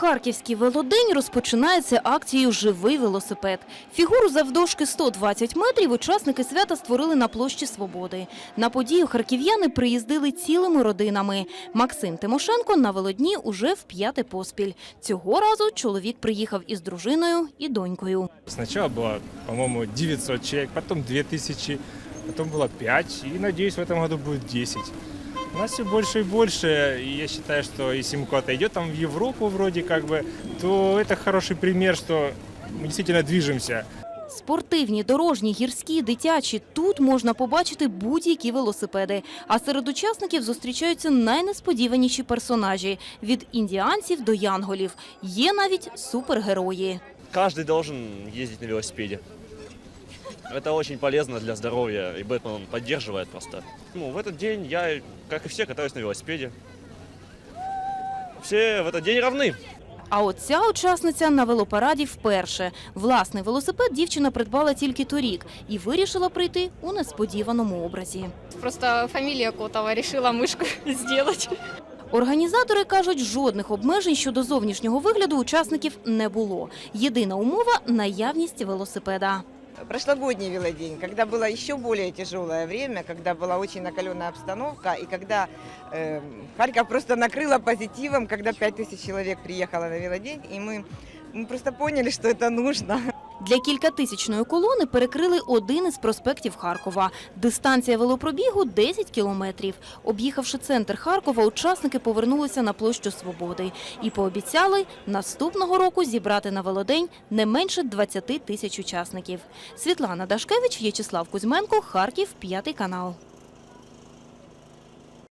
Харківський велодень розпочинається акцією Живий велосипед. Фігуру завдовжки 120 метрів учасники свята створили на площі Свободи. На подію харків'яни приїздили цілими родинами. Максим Тимошенко на велодні уже в п'яте поспіль. Цього разу чоловік приїхав із дружиною і донькою. Сначала было, по-моему, 900 человек, потом 2000, потом было 5, и надеюсь, в этом году будет 10. У нас все больше и больше, и я считаю, что если мы куда-то идет там в Европу вроде как бы, то это хороший пример, что мы действительно движемся. Спортивні, дорожні, гірські, дитячі – тут можна побачити будь-які велосипеди. А серед учасників зустрічаються найнесподіваніші персонажі – від індіанців до янголів. Є навіть супергерої. Каждый должен ездить на велосипеде. Это очень полезно для здоровья, и Бэтмен он поддерживает просто. Ну, в этот день я, как и все, катаюсь на велосипеде. Все в этот день равны. А от ця учасниця на велопараді вперше. Власний велосипед дівчина придбала тільки торік і вирішила прийти у несподіваному образі. Просто фамилия Котова решила мышку сделать. Організатори кажуть, жодних обмежень щодо зовнішнього вигляду учасників не було. Єдина умова – наявність велосипеда. прошлогодний велодень, когда было еще более тяжелое время, когда была очень накаленная обстановка, и когда э, Харьков просто накрыло позитивом, когда 5000 человек приехало на велодень, и мы, мы просто поняли, что это нужно. Для кількатисячної колони перекрили один із проспектів Харкова. Дистанція велопробігу – 10 кілометрів. Об'їхавши центр Харкова, учасники повернулися на площу Свободи і пообіцяли наступного року зібрати на велодень не менше 20 тисяч учасників. Світлана Дашкевич, В'ячеслав Кузьменко, Харків, п'ятий канал.